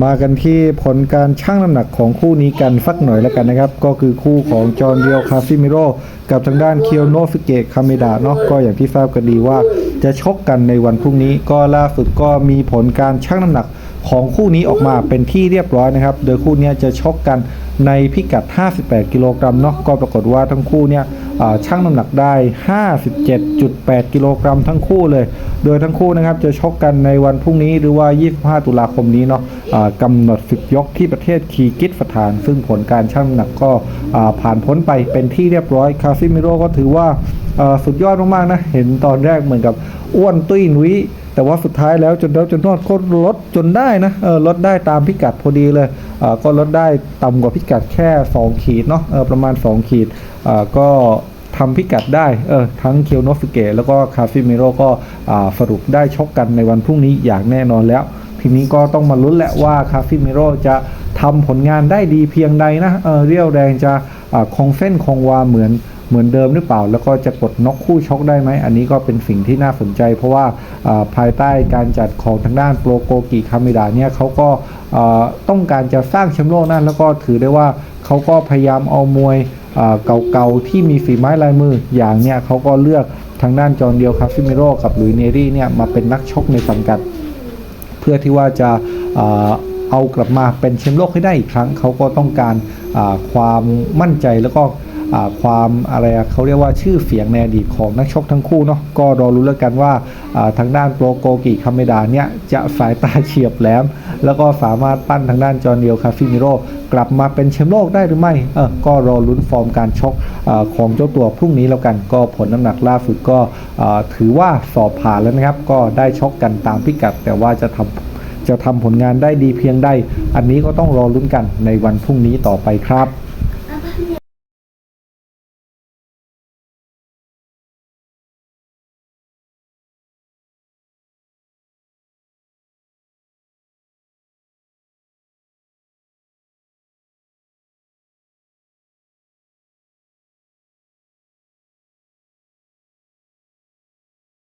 มากันที่ผลการชั่งน้ำหนักของคู่นี้กันสักหน่อยแล้วกันนะครับ ก็คือคู่ของจอร์นเดียวคาซิมิโรกับทางด้านเคียวโนฟิเกะคาเมดาเนาะก็อย่างที่ทราบกันดีว่าจะชกกันในวันพรุ่งนี้ก็ล่าสุดก็มีผลการชั่งน้ำหนัก ของคู่นี้ออกมาเป็นที่เรียบร้อยนะครับ โดยคู่นี้จะชกกันในพิกัด 58 กิโลกรัมเนาะก็ปรากฏว่าทั้งคู่เนี่ยอ่าชั่งน้ำหนักได้ 57.8 กิโลกรัมทั้งคู่เลย โดยทั้งคู่นะครับจะชกกันในวันพรุ่งนี้หรือว่า 25 ตุลาคมนี้เนาะอ่ากำหนดศึกยกที่ประเทศคีกิสถาน ซึ่งผลการชั่งน้ำหนักก็ผ่านพ้นไปเป็นที่เรียบร้อย คาซิมิโร่ก็ถือว่าสุดยอดมากๆนะ เห็นตอนแรกเหมือนกับอ้วนตุ้ยนุ้ย แต่ว่าสุดท้ายแล้วจนแล้วจนทอดก็ลดจนได้นะเออลดได้ตามพิกัดพอดีเลยเอ่อก็ลดได้ต่ำกว่าพิกัดแค่ 2 ขีดเนาะเออประมาณ 2 ขีดเอ่อก็ทำพิกัดได้เออทั้งเคียวโนสเกะแล้วก็คาฟิมิโรก็อ่าสรุปได้ชกกันในวันพรุ่งนี้อย่างแน่นอนแล้ว ทีนี้ก็ต้องมาลุ้นแหละว่าคาฟิมิโรจะทำผลงานได้ดีเพียงใดนะเออเรียวแรงจะอาคงเส้นคงวาเหมือน เหมือนเดิมหรือเปล่า แล้วก็จะกดนกคู่ชกได้ไหม อันนี้ก็เป็นสิ่งที่น่าสนใจ เพราะว่าภายใต้การจัดของทางด้านโปรโกกิคามิดาเนี่ยเขาก็ต้องการจะสร้างแชมป์โลกนั่นแล้วก็ถือได้ว่าเขาก็พยายามเอามวยเก่าๆที่มีฝีไม้ลายมืออย่างเนี่ยเขาก็เลือกทางด้านจอร์เดียวคาฟิมิโรกับลุยเนรี่เนี่ยมาเป็นนักชกในสังกัด เพื่อที่ว่าจะเอากลับมาเป็นแชมป์โลกให้ได้อีกครั้งเขาก็ต้องการความมั่นใจแล้วก็ ความอะไรเขาเรียกว่าชื่อเสียงในอดีตของนักชกทั้งคู่เนาะก็รอรู้แล้วกันว่าทางด้านโปรโกกิคาเมดาเนี่ยจะสายตาเฉียบแหลม แล้วก็สามารถปั้นทางด้านจอร์เนียลคาฟิมิโรกลับมาเป็นแชมป์โลกได้หรือไม่เออก็รอลุ้นฟอร์มการชกอของเจ้าตัวพรุ่งนี้แล้วกันก็ผลน้ำหนักล่าสุดก็ถือว่าสอบผ่านแล้วนะครับ ก็ได้ชกกันตามพิกัด แต่ว่าจะทำจะทำผลงานได้ดีเพียงใด อันนี้ก็ต้องรอลุ้นกันในวันพรุ่งนี้ต่อไปครับ